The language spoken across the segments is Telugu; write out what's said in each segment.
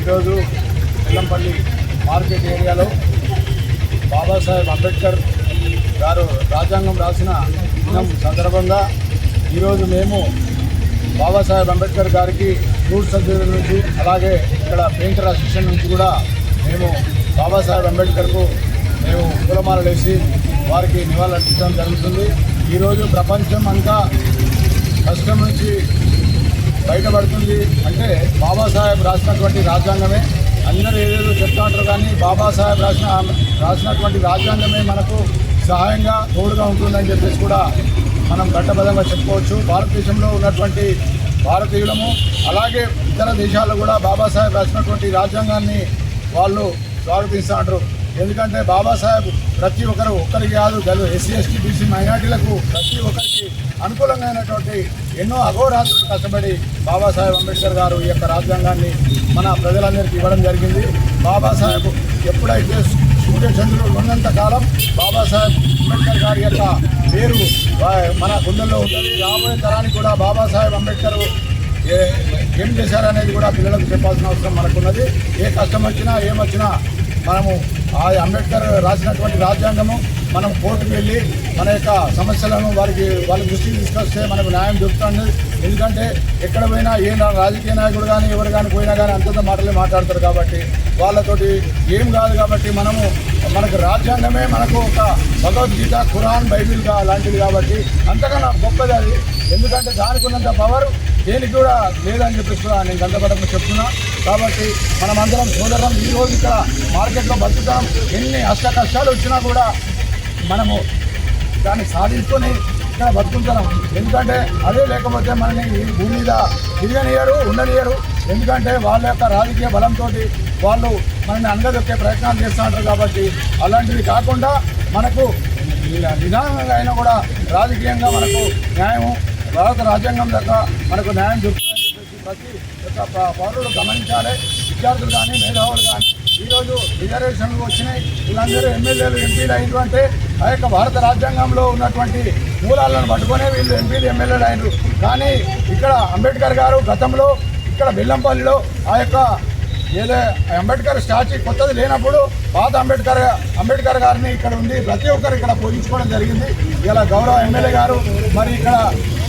ఈరోజు ఎల్లంపల్లి మార్కెట్ ఏరియాలో బాబాసాహెబ్ అంబేద్కర్ గారు రాజ్యాంగం రాసిన దినం సందర్భంగా ఈరోజు మేము బాబాసాహెబ్ అంబేద్కర్ గారికి రూట్ సర్జరీ నుంచి అలాగే ఇక్కడ పెయింటర్ అసిస్టెంట్ నుంచి కూడా మేము బాబాసాహెబ్ అంబేద్కర్కు మేము పూలమాలలు వేసి వారికి నివాళులర్పించడం జరుగుతుంది. ఈరోజు ప్రపంచం అంతా కష్టం నుంచి బయటపడుతుంది. అంటే బాబాసాహెబ్ రాసినటువంటి రాజ్యాంగమే. అందరూ ఏదేదో చెప్తా ఉంటారు కానీ బాబాసాహెబ్ రాసిన రాసినటువంటి రాజ్యాంగమే మనకు సహాయంగా తోడుగా ఉంటుందని చెప్పేసి కూడా మనం గట్టబద్ధంగా చెప్పుకోవచ్చు. భారతదేశంలో ఉన్నటువంటి భారతీయులము అలాగే ఇతర దేశాల్లో కూడా బాబాసాహెబ్ రాసినటువంటి రాజ్యాంగాన్ని వాళ్ళు స్వాగతిస్తూ ఎందుకంటే బాబాసాహెబ్ ప్రతి ఒక్కరు ఒక్కరికి కాదు గలు ఎస్సీ ఎస్టీ బీసీ మైనార్టీలకు ప్రతి ఒక్కరికి అనుకూలంగానటువంటి ఎన్నో అఘోరాత్రులు కష్టపడి బాబాసాహెబ్ అంబేద్కర్ గారు ఈ యొక్క రాజ్యాంగాన్ని మన ప్రజలందరికీ ఇవ్వడం జరిగింది. బాబాసాహెబ్ ఎప్పుడైతే సూర్యచంద్రుడు ఉన్నంత కాలం బాబాసాహెబ్ అంబేద్కర్ గారి యొక్క పేరు మన గుండెల్లో ఉంటుంది. రాబోయే తరానికి కూడా బాబాసాహెబ్ అంబేద్కర్ ఏ- ఏం చేశారనేది కూడా పిల్లలకు చెప్పాల్సిన అవసరం మనకున్నది. ఏ కష్టం వచ్చినా ఏమొచ్చినా మనము ఆ అంబేద్కర్ రాసినటువంటి రాజ్యాంగము మనం కోర్టుకు వెళ్ళి మన యొక్క సమస్యలను వారికి వాళ్ళ దృష్టికి తీసుకొస్తే మనకు న్యాయం దొరుకుతుంది. ఎందుకంటే ఎక్కడ పోయినా ఏ నా- రాజకీయ నాయకుడు కానీ ఎవరు కానీ పోయినా కానీ అంతంత మాటలే మాట్లాడతారు కాబట్టి వాళ్ళతోటి ఏం కాదు కాబట్టి మనము మనకు రాజ్యాంగమే మనకు ఒక భగవద్గీత ఖురాన్ బైబిల్ లాంటిది కాబట్టి అంతకన్నా గొప్పది అది. ఎందుకంటే దానికి ఉన్నంత పవర్ దేనికి కూడా లేదని చెప్పేసి నేను గంటపడకుండా చెప్తున్నా. కాబట్టి మనమందరం సోదరం ఈరోజు ఇక్కడ మార్కెట్లో బతుకుతాం. ఎన్ని అష్ట కష్టాలు వచ్చినా కూడా మనము దాన్ని సాధించుకొని ఇక్కడ బతుకుంటున్నాం. ఎందుకంటే అదే లేకపోతే మనని ఈ భూమి మీద తిరగనియరు ఉండనియరు ఎందుకంటే వాళ్ళ యొక్క రాజకీయ బలంతో వాళ్ళు మనల్ని అనగదొక్కే ప్రయత్నాలు చేస్తూ ఉంటారు కాబట్టి అలాంటివి కాకుండా మనకు నిదానంగా అయినా కూడా రాజకీయంగా మనకు న్యాయము భారత రాజ్యాంగం దాకా మనకు న్యాయం దొరుకుతుందని ప్రతి ఒక్క పౌరుడు గమనించాలి. విద్యార్థులు కానీ మేధావులు కానీ. ఈరోజు రిజర్వేషన్లు వచ్చినాయి. వీళ్ళందరూ ఎమ్మెల్యేలు ఎంపీలు అయినటువంటి ఆ యొక్క భారత రాజ్యాంగంలో ఉన్నటువంటి మూలాలను పట్టుకునే వీళ్ళు ఎంపీలు ఎమ్మెల్యేలు అయినారు. కానీ ఇక్కడ అంబేద్కర్ గారు గతంలో ఇక్కడ బెల్లంపల్లిలో ఆ యొక్క ఏదో అంబేద్కర్ స్టాచ్యూ కొత్తది లేనప్పుడు పాత అంబేద్కర్ అంబేద్కర్ గారిని ఇక్కడ ఉంది ప్రతి ఒక్కరు ఇక్కడ పూజించుకోవడం జరిగింది. ఇలా గౌరవ ఎమ్మెల్యే గారు మరి ఇక్కడ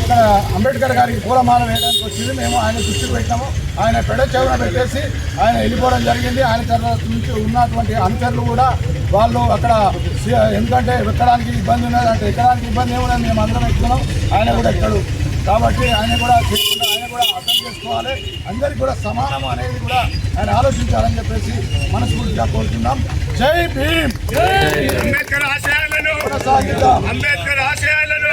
ఇక్కడ అంబేద్కర్ గారికి పూలమాల వేయడానికి వచ్చింది. మేము ఆయన దృష్టికి పెట్టాము. ఆయన పెడ చెవున పెట్టేసి ఆయన వెళ్ళిపోవడం జరిగింది. ఆయన తర్వాత నుంచి ఉన్నటువంటి అనుచరులు కూడా వాళ్ళు అక్కడ ఎందుకంటే ఎక్కడానికి ఇబ్బంది ఉన్నది అంటే ఎక్కడానికి ఇబ్బంది ఏమున్నది మేము అందరం ఎక్కుతున్నాం ఆయన కూడా ఎక్కడు. కాబట్టి ఆయన కూడా చేయకుండా ఆయన కూడా అర్థం చేసుకోవాలి. అందరికి కూడా సమానం అనేది కూడా ఆయన ఆలోచించాలని చెప్పేసి మనస్ఫూర్తిగా కోరుతున్నాం జై భీమ్! అంబేద్కర్ ఆశయాలను అంబేద్కర్ ఆశయాలను